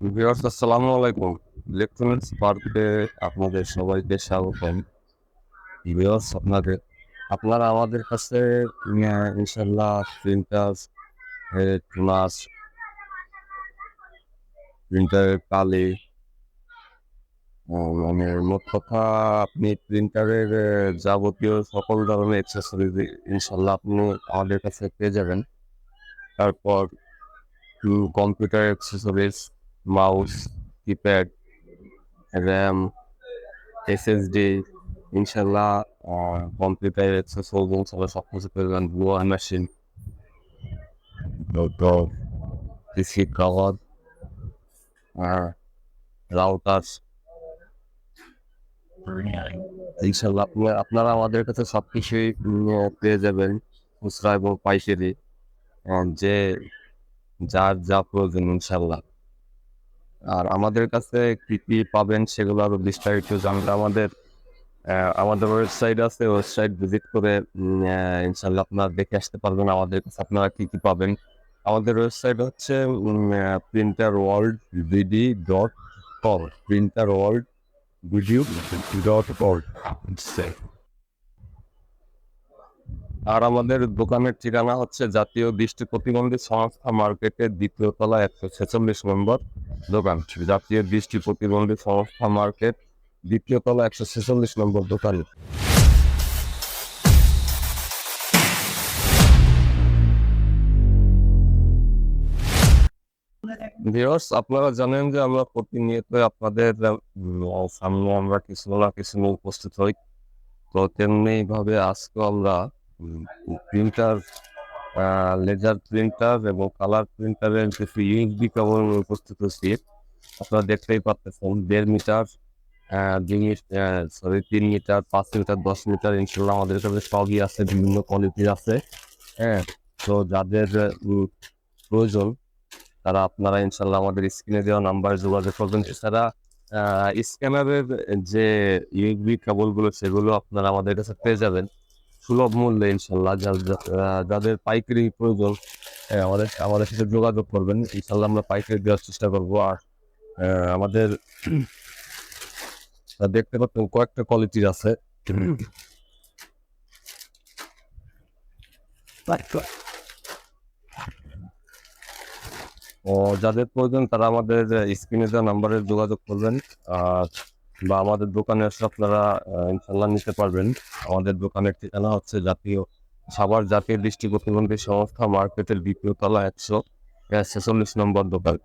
Viewers, আসসালামু আলাইকুম। Electronics পার্কে আপনাদের সবাইকে স্বাগতম। ভিউয়ার্স, আপনাদের, আপনারা আমাদের কাছে ইনশাল্লাহ প্রিন্টার টুনাস প্রিন্টারের কালি মানে মোট কথা আপনি প্রিন্টারের যাবতীয় সকল ধরনের অ্যাক্সেসরিজ ইনশাল্লাহ আপনি আমাদের কাছে পেয়ে যাবেন। তারপর computer accessories mouse, keypad, RAM, SSD, ইনশাল্লাহ কম্পিউটার অ্যাক্সেসরিজ সবাই সব কিছু পেয়ে বুয়া মেশিন পিসি কভার রাউটার ইনশাল্লাহ আপনি- আপনারা আমাদের কাছে সব কিছুই পেয়ে যাবেন, খুচরা এবং পাইকারি যে, যার যা প্রয়োজন, ইনশাল্লাহ। আর আমাদের কাছে কি কি পাবেন সেগুলো আরও বিস্তারিত জানতে আমাদের আমাদের ওয়েবসাইট আছে ওয়েবসাইট ভিজিট করে ইনশাল্লাহ আপনারা দেখে আসতে পারবেন আমাদের কাছে আপনারা কি কি পাবেন। আমাদের ওয়েবসাইট হচ্ছে printer world BD dot com printer world video dot com আর আমাদের দোকানের ঠিকানা হচ্ছে জাতীয় দৃষ্টি প্রতিবন্ধী সংস্থা মার্কেটের দ্বিতীয় তলা একশো ছেচল্লিশ নম্বর। দোকান, জাতীয় দৃষ্টি প্রতিবন্ধী সংস্থা মার্কেট, দ্বিতীয় তলা একশো ছেচল্লিশ নম্বর দোকান। ভিউয়ার্স, আপনারা জানেন যে আমরা প্রতিনিয়ত আপনাদের সামনে আমরা কিছু না কিছু উপস্থিত হই। তো তেমনি ভাবে আজকে আমরা প্রিন্টার লেজার প্রিন্টার এবং কালার প্রিন্টারের কিছু ইউএসবি কেবল উপস্থিত হচ্ছি আপনারা দেখতেই পাচ্ছেন দেড় মিটার দুই সরি তিন মিটার পাঁচ মিটার দশ মিটার ইনশাল্লাহ আমাদের কাছে সবই আছে, বিভিন্ন কোয়ালিটির আছে হ্যাঁ? তো যাদের প্রয়োজন, তারা আপনারা ইনশাল্লাহ আমাদের স্ক্রিনে দেওয়া নাম্বার যোগাযোগ করবেন। এছাড়া স্ক্যানারের যে ইউএসবি কেবলগুলো সেগুলো আপনারা আমাদের কাছে পেয়ে যাবেন। সুলভ মূল্যে ইনশাল্লাহ যাদের পাইকারি প্রয়োজন হ্যাঁ, আমাদের আমাদের সাথে যোগাযোগ করবেন। ইনশাল্লাহ আমরা পাইকারি দেওয়ার চেষ্টা করব। আর আমাদের দেখতে পাচ্ছেন কয়েকটা কোয়ালিটির আছে। ও যাদের প্রয়োজন তারা আমাদের স্ক্রিনে দেওয়া নাম্বারে যোগাযোগ করবেন। আর বা আমাদের দোকানে এসে আপনারা ইনশাল্লাহ নিতে পারবেন। আমাদের দোকানের ঠিকানা হচ্ছে জাতীয় সাভার জাতীয় দৃষ্টি প্রতিবন্ধী সংস্থা মার্কেটের দ্বিতীয় তলা একশো ছেচল্লিশ নম্বর দোকান।